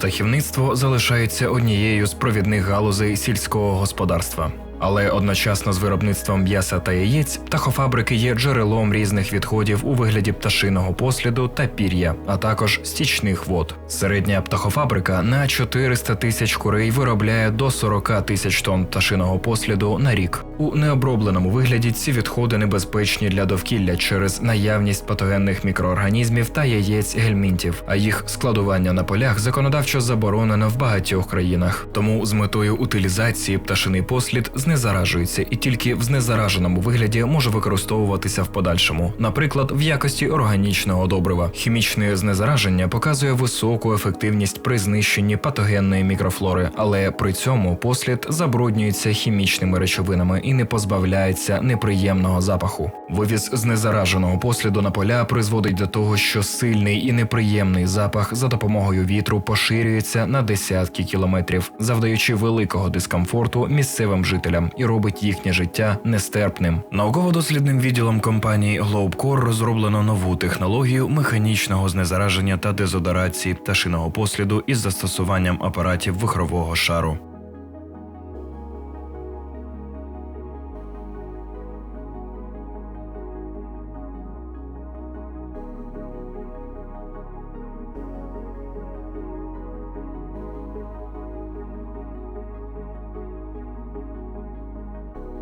Птахівництво залишається однією з провідних галузей сільського господарства. Але одночасно з виробництвом м'яса та яєць птахофабрики є джерелом різних відходів у вигляді пташиного посліду та пір'я, а також стічних вод. Середня птахофабрика на 400 тисяч курей виробляє до 40 тисяч тонн пташиного посліду на рік. У необробленому вигляді ці відходи небезпечні для довкілля через наявність патогенних мікроорганізмів та яєць гельмінтів, а їх складування на полях законодавчо заборонено в багатьох країнах. Тому з метою утилізації пташиний послід знезаражується і тільки в знезараженому вигляді може використовуватися в подальшому, наприклад, в якості органічного добрива. Хімічне знезараження показує високу ефективність при знищенні патогенної мікрофлори, але при цьому послід забруднюється хімічними речовинами і не позбавляється неприємного запаху. Вивіз знезараженого посліду на поля призводить до того, що сильний і неприємний запах за допомогою вітру поширюється на десятки кілометрів, завдаючи великого дискомфорту місцевим жителям і робить їхнє життя нестерпним. Науково-дослідним відділом компанії Globcore розроблено нову технологію механічного знезараження та дезодорації пташиного посліду із застосуванням апаратів вихрового шару.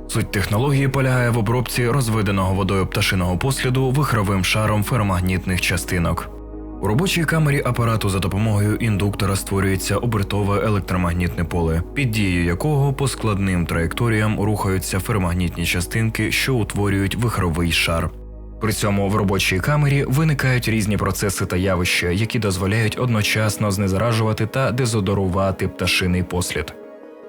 Суть технології полягає в обробці розведеного водою пташиного посліду вихровим шаром феромагнітних частинок. У робочій камері апарату за допомогою індуктора створюється обертове електромагнітне поле, під дією якого по складним траєкторіям рухаються феромагнітні частинки, що утворюють вихровий шар. При цьому в робочій камері виникають різні процеси та явища, які дозволяють одночасно знезаражувати та дезодорувати пташиний послід.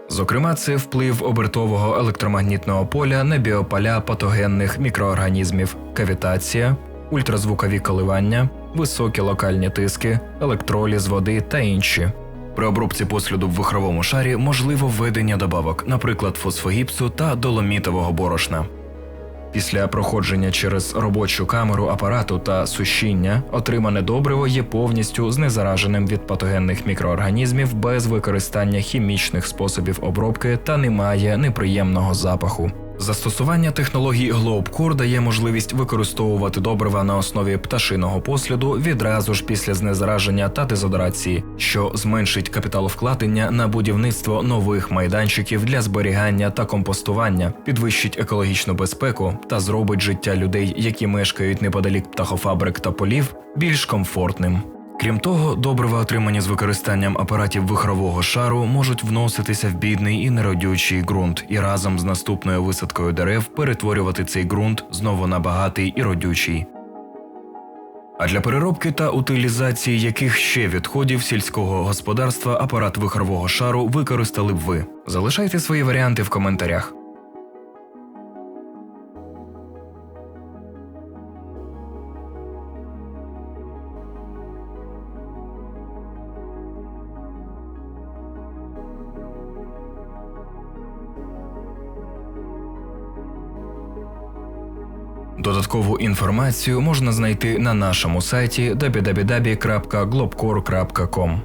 Зокрема, це вплив обертового електромагнітного поля на біополя патогенних мікроорганізмів, кавітація, ультразвукові коливання, високі локальні тиски, електроліз води та інші. При обробці посліду в вихровому шарі можливо введення добавок, наприклад, фосфогіпсу та доломітового борошна. Після проходження через робочу камеру апарату та сушіння отримане добриво є повністю знезараженим від патогенних мікроорганізмів без використання хімічних способів обробки та не має неприємного запаху. Застосування технології Globcore дає можливість використовувати добрива на основі пташиного посліду відразу ж після знезараження та дезодорації, що зменшить капіталовкладення на будівництво нових майданчиків для зберігання та компостування, підвищить екологічну безпеку та зробить життя людей, які мешкають неподалік птахофабрик та полів, більш комфортним. Крім того, добрива, отримані з використанням апаратів вихрового шару, можуть вноситися в бідний і неродючий ґрунт і разом з наступною висадкою дерев перетворювати цей ґрунт знову на багатий і родючий. А для переробки та утилізації яких ще відходів сільського господарства апарат вихрового шару використали б ви? Залишайте свої варіанти в коментарях. Додаткову інформацію можна знайти на нашому сайті www.globcore.com.